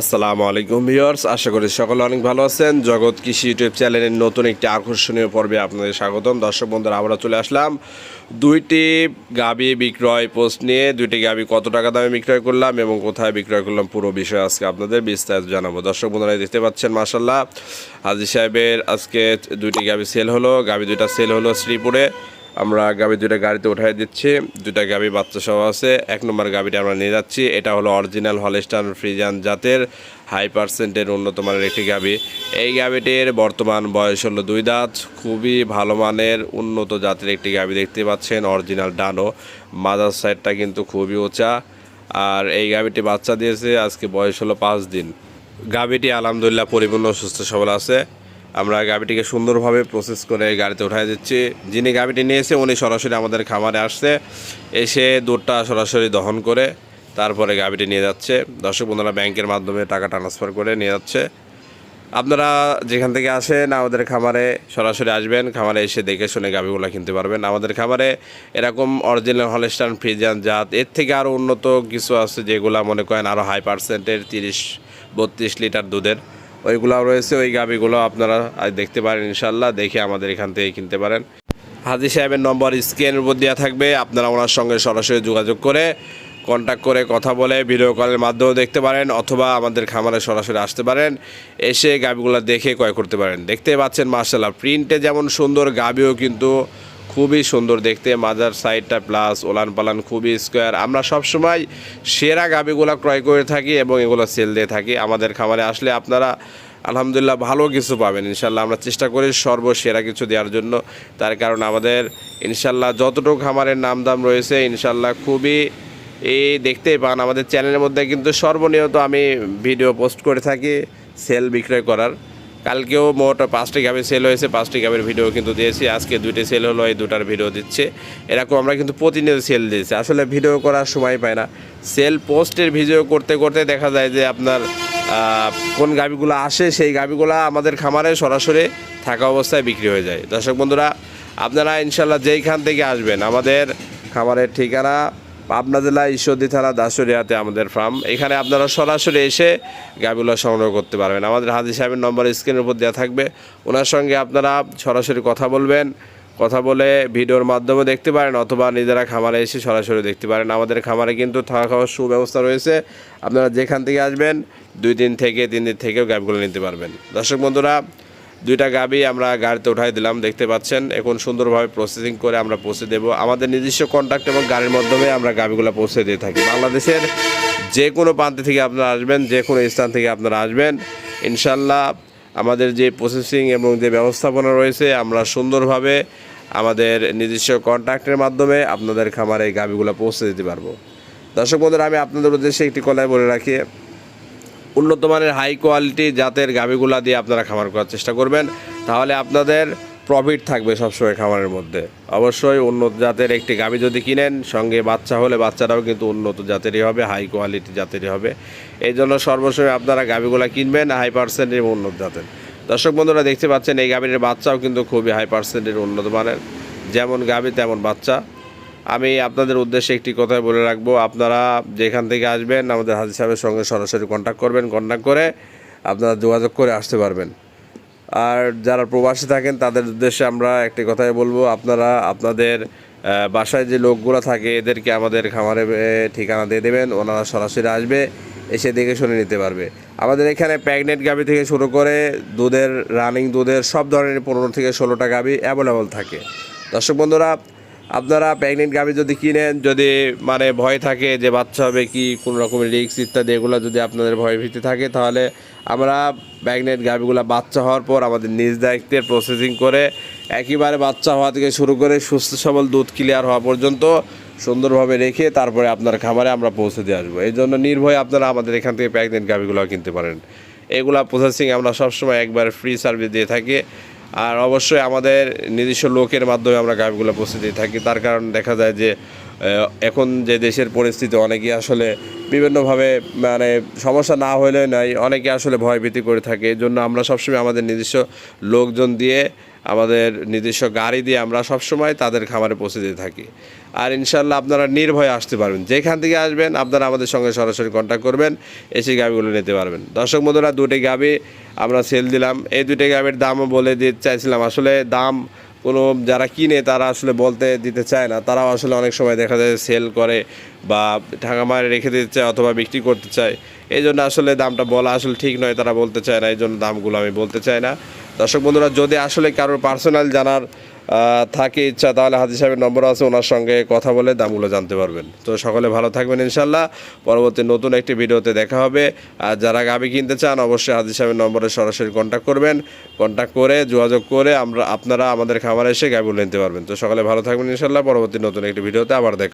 আসসালামু আলাইকুম ভিউয়ার্স, আশা করি সকলে অনেক ভালো আছেন। জগৎ কৃষি ইউটিউব চ্যানেলের নতুন একটি আকর্ষণীয় পর্বে আপনাদের স্বাগতম। দর্শক বন্ধুরা, আমরা চলে আসলাম। দুইটি গাবি বিক্রয় পোস্ট নিয়ে, দুইটি গাবি কত টাকা দামে বিক্রয় করলাম এবং কোথায় বিক্রয় করলাম পুরো বিষয় আজকে আপনাদের বিস্তারিত জানাব। দর্শক বন্ধুরা, দেখতে পাচ্ছেন মাসাল্লাহ হাজি সাহেবের আজকে দুইটি গাবি সেল হলো, গাবি দুইটা সেল হলো শ্রীপুরে। আমরা গাবি দুইটা গাড়িতে উঠাই দিচ্ছি। দুইটা গাবি বাচ্চা সহ আছে। এক নম্বর গাবিটা আমরা নিয়ে যাচ্ছি। এটা হলো অরিজিনাল হলেস্টান ফ্রিজান জাতের হাই পার্সেন্টের উন্নত মানের একটি গাবি। এই গাবিটির বর্তমান বয়স হলো দুই দাঁত। খুবই ভালো মানের উন্নত জাতের একটি গাবি দেখতে পাচ্ছেন অরিজিনাল ডানো মাদার সাইডটা কিন্তু খুবই উঁচা। আর এই গাবিটি বাচ্চা দিয়েছে, আজকে বয়স হলো পাঁচ দিন। গাবিটি আলহামদুলিল্লাহ পরিপূর্ণ, সুস্থ, সবল আছে। আমরা গাবিটিকে সুন্দরভাবে প্রসেস করে গাড়িতে উঠাই দিচ্ছি। যিনি গাবিটি নিয়েছে, উনি সরাসরি আমাদের খামারে আসছে। এসে দুধটা সরাসরি দহন করে তারপরে গাবিটি নিয়ে যাচ্ছে। দর্শক বন্ধুরা, ব্যাংকের মাধ্যমে টাকা ট্রান্সফার করে নিয়ে যাচ্ছে। আপনারা যেখান থেকে আসেন, আমাদের খামারে সরাসরি আসবেন। খামারে এসে দেখে শুনে গাভিগুলো কিনতে পারবেন। আমাদের খামারে এরকম অরিজিনাল হলেস্টান ফ্রিজান জাত, এর থেকে আরও উন্নত কিছু আছে যেগুলো মনে করেন আরও হাই পার্সেন্টের তিরিশ, বত্রিশ লিটার দুধের। ওইগুলো রয়েছে, ওই গাভিগুলো আপনারা দেখতে পারেন ইনশাল্লাহ দেখে আমাদের এখান থেকে কিনতে পারেন। হাজি সাহেবের নম্বর স্ক্রিনের উপর দেওয়া থাকবে, আপনারা ওনার সঙ্গে সরাসরি যোগাযোগ করে কন্ট্যাক্ট করে কথা বলে ভিডিও কলের মাধ্যমেও দেখতে পারেন, অথবা আমাদের খামারে সরাসরি আসতে পারেন, এসে গাবিগুলো দেখে ক্রয় করতে পারেন। দেখতে পাচ্ছেন মার্শাল্লাহ প্রিন্টে যেমন সুন্দর, গাবিও কিন্তু খুবই সুন্দর দেখতে। মাজার সাইডটা প্লাস ওলান পালান খুবই স্কোয়ার। আমরা সবসময় সেরা গাবিগুলো ক্রয় করে থাকি এবং এগুলো সেল দিয়ে থাকি। আমাদের খামারে আসলে আপনারা আলহামদুলিল্লাহ ভালো কিছু পাবেন। ইনশাল্লাহ আমরা চেষ্টা করি সর্বসেরা কিছু দেওয়ার জন্য। তার কারণ আমাদের ইনশাল্লাহ যতটুকু খামারের নাম দাম রয়েছে ইনশাল্লাহ খুবই এই দেখতেই পান। আমাদের চ্যানেলের মধ্যে কিন্তু সর্বনিয়ত আমি ভিডিও পোস্ট করে থাকি সেল বিক্রয় করার। কালকেও মোট পাঁচটি গাভি সেল হয়েছে, পাঁচটি গাভীর ভিডিও কিন্তু দিয়েছি। আজকে দুইটি সেল হলো, এই দুটার ভিডিও দিচ্ছে। এরকম আমরা কিন্তু প্রতিনিয়ত সেল দিয়েছি। আসলে ভিডিও করার সময় পাই না। সেল পোস্টের ভিডিও করতে করতে দেখা যায় যে আপনার কোন গাভিগুলো আসে, সেই গাভিগুলো আমাদের খামারে সরাসরি থাকা অবস্থায় বিক্রি হয়ে যায়। দর্শক বন্ধুরা, আপনারা ইনশাল্লাহ যেইখান থেকে আসবেন, আমাদের খামারের ঠিকানা পাবনা জেলা ঈশ্বরদী থানা দাসুরিয়াতে আমাদের ফার্ম এখানে আপনারা সরাসরি এসে গাভিগুলো সংগ্রহ করতে পারবেন। আমাদের হাজি সাহেবের নম্বর স্ক্রিনের উপর দেওয়া থাকবে। ওনার সঙ্গে আপনারা সরাসরি কথা বলবেন। কথা বলে ভিডিওর মাধ্যমে দেখতে পারেন অথবা নিজেরা খামারে এসে সরাসরি দেখতে পারেন। আমাদের খামারে কিন্তু থাকা খাওয়ার সুব্যবস্থা রয়েছে। আপনারা যেখান থেকে আসবেন, দুই দিন থেকে, তিন দিন থেকেও গাভিগুলো নিতে পারবেন। দর্শক বন্ধুরা দুইটা গাবি আমরা গাড়িতে উঠাই দিলাম, দেখতে পাচ্ছেন। এখন সুন্দরভাবে প্রসেসিং করে আমরা পৌঁছে দেব। আমাদের নিজস্ব কন্ট্যাক্ট এবং গাড়ির মাধ্যমে আমরা গাবিগুলো পৌঁছে দিয়ে থাকি। বাংলাদেশের যে কোনো প্রান্ত থেকে আপনারা আসবেন যে কোনো স্থান থেকে আপনারা আসবেন, ইনশাল্লাহ আমাদের যে প্রসেসিং এবং যে ব্যবস্থাপনা রয়েছে, আমরা সুন্দরভাবে আমাদের নিজস্ব কন্ট্যাক্টের মাধ্যমে আপনাদের খামারে এই গাবিগুলো পৌঁছে দিতে পারব। দর্শক বন্ধুরা, আমি আপনাদের উদ্দেশ্যে একটি কলায় বলে রাখি। উন্নত মানের হাই কোয়ালিটি জাতের গাভিগুলা দিয়ে আপনারা খামার করার চেষ্টা করবেন। তাহলে আপনাদের প্রফিট থাকবে সবসময় খামারের মধ্যে। অবশ্যই উন্নত জাতের একটি গাভি যদি কিনেন, সঙ্গে বাচ্চা হলে বাচ্চাটাও কিন্তু উন্নত জাতেরই হবে হাই কোয়ালিটি জাতেরই হবে। এই জন্য সর্বসময় আপনারা গাভিগুলা কিনবেন হাই পার্সেন্টের এবং উন্নত জাতের। দর্শক বন্ধুরা, দেখতে পাচ্ছেন এই গাভীর বাচ্চাও কিন্তু খুবই হাই পার্সেন্টের উন্নত মানের। যেমন গাভি, তেমন বাচ্চা। আমি আপনাদের উদ্দেশ্যে একটি কথাই বলে রাখব। আপনারা যেখান থেকে আসবেন, আমাদের হাজির সাহেবের সঙ্গে সরাসরি কন্ট্যাক্ট করবেন কন্ট্যাক্ট করে আপনারা যোগাযোগ করে আসতে পারবেন। আর যারা প্রবাসী থাকেন, তাদের উদ্দেশ্যে আমরা একটি কথাই বলব, আপনারা আপনাদের বাসায় যে লোকগুলো থাকে, এদেরকে আমাদের খামারে ঠিকানা দিয়ে দেবেন, ওনারা সরাসরি আসবে, এসে দেখে শুনে নিতে পারবে। আমাদের এখানে প্যাগনেট গাভি থেকে শুরু করে দুধের, রানিং দুধের, সব ধরনের পনেরো থেকে ষোলোটা গাভি অ্যাভেলেবল থাকে। দর্শক বন্ধুরা আপনারা প্রেগনেন্ট গাভি যদি কিনেন, যদি মানে ভয় থাকে যে বাচ্চা হবে কি, কোনো রকমের রিক্স ইত্যাদি, এগুলো যদি আপনাদের ভয় ভীতি থাকে, তাহলে আমরা প্রেগনেন্ট গাভিগুলো বাচ্চা হওয়ার পর আমাদের নিজ দায়িত্বে প্রসেসিং করে একেবারে বাচ্চা হওয়া থেকে শুরু করে সুস্থ সবল দুধ ক্লিয়ার হওয়া পর্যন্ত সুন্দরভাবে রেখে তারপরে আপনার খামারে আমরা পৌঁছে দিয়ে আসব। এই জন্য নির্ভয়ে আপনারা আমাদের এখান থেকে প্রেগনেন্ট গাভিগুলো কিনতে পারেন। এগুলা প্রসেসিং আমরা সবসময় একবার ফ্রি সার্ভিস দিয়ে থাকি। আর অবশ্যই আমাদের নিজস্ব লোকের মাধ্যমে আমরা গাভীগুলো প্রস্তুতি থাকি। তার কারণ দেখা যায় যে এখন যে দেশের পরিস্থিতি অনেকে আসলে বিভিন্নভাবে মানে সমস্যা না হলে নাই অনেকে আসলে ভয়ভীতি করে থাকে। এই জন্য আমরা সবসময় আমাদের নিজস্ব লোকজন দিয়ে আমাদের নিজস্ব গাড়ি দিয়ে আমরা সবসময় তাদের খামারে পৌঁছে দিয়ে থাকি। আর ইনশাল্লাহ আপনারা নির্ভয়ে আসতে পারবেন। যেখান থেকে আসবেন, আপনারা আমাদের সঙ্গে সরাসরি কন্ট্যাক্ট করবেন, এসে গাভিগুলো নিতে পারবেন। দর্শক বন্ধুরা, দুটি গাভি আমরা সেল দিলাম। এই দুটি গাভির দামও বলে দিতে চাইছিলাম। আসলে দাম কোনো যারা কিনে তারা আসলে বলতে দিতে চায় না। তারাও আসলে অনেক সময় দেখা যায় সেল করে বা ঢাকা মারে রেখে দিতে চায় অথবা বিক্রি করতে চায়। এই জন্য আসলে দামটা বলা আসলে ঠিক নয়, তারা বলতে চায় না। এই জন্য দামগুলো আমি বলতে চাই না। দর্শক বন্ধুরা, যদি আসলে কারোর পার্সোনাল জানার থাকে ইচ্ছা, তাহলে হাজি সাহেবের নম্বর আছে, ওনার সঙ্গে কথা বলে দামগুলো জানতে পারবেন। তো সকলে ভালো থাকবেন ইনশাল্লাহ পরবর্তী নতুন একটি ভিডিওতে দেখা হবে। আর যারা গাবি কিনতে চান, অবশ্যই হাজি সাহেবের নম্বরে সরাসরি কন্ট্যাক্ট করবেন। কন্ট্যাক্ট করে, যোগাযোগ করে আমরা, আপনারা আমাদের খামারে এসে গাবিগুলো নিতে পারবেন। তো সকলে ভালো থাকবেন ইনশাল্লাহ পরবর্তী নতুন একটি ভিডিওতে আবার দেখা